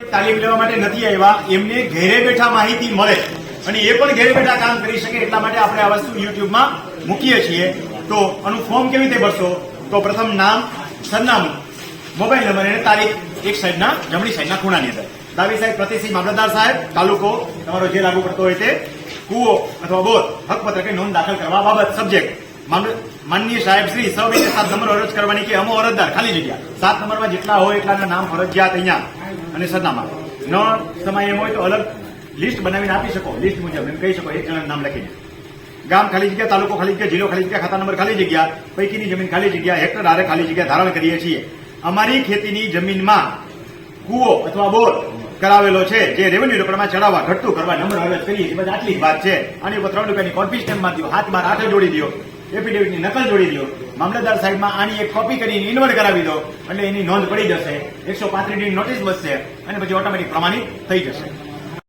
તાલીમ લેવા માટે નથી આવ્યા, એમને ઘેરે બેઠા માહિતી મળે અને એ પણ ઘેરે બેઠા કામ કરી શકે એટલા માટે આપણે આ વસ્તુ યુટ્યુબમાં મૂકીએ છીએ. તો આનું ફોર્મ કેવી રીતે ભરશો? તો પ્રથમ નામ, સરનામું. મોબાઈલ નંબર અને તારીખ એક સાઈડના, જમણી સાઈડના ખૂણાની અંદર. ડાબી સાઈડ પ્રતિસિંહ મામલતદાર સાહેબ, તાલુકો તમારો જે લાગુ પડતો હોય તે કુવો અથવા બોર હકપત્ર કે નોંધ દાખલ કરવા બાબત સબ્જેક્ટ માનનીય સાહેબ શ્રી સૌ સાત નંબર અરજ કરવાની કે અમો અરજદાર, ખાલી જગ્યા. સાત નંબરમાં જેટલા હોય એટલાના નામ ફરજિયાત અહીંયા. અને સરનામા ન સમય એમ હોય તો અલગ લિસ્ટ બનાવીને આપી શકો. લિસ્ટ મુજબ એમ કહી શકો, એક જણાનું નામ લખીને. ગામ ખાલી જગ્યા, તાલુકો ખાલી જગ્યા, જિલ્લો ખાલી જગ્યા, ખાતા નંબર ખાલી જગ્યા, પૈકીની જમીન ખાલી જગ્યા, હેક્ટર આરે ખાલી જગ્યા ધારણ કરીએ છીએ. અમારી ખેતીની જમીનમાં કૂવો અથવા બોર કરાવેલો છે, જે રેવન્યુ રોકડમાં ચડાવવા, ઘટતું કરવા, નંબર અરજ કરીએ એ બધા આટલી જ વાત છે. આની ઉપર ત્રણ રૂપિયાની કોન્ફી માં દો હાથ બાર આઠે જોડી દો એફિડેવિટની નકલ જોડી દો. મામલતદાર સાહેબમાં આની એક કોપી કરીને ઇન્વર્ટ કરાવી દો. એટલે એની નોંધ પડી જશે. એકસો પાંત્રીસ નોટિસ બચશે અને પછી ઓટોમેટિક પ્રમાણિત થઈ જશે.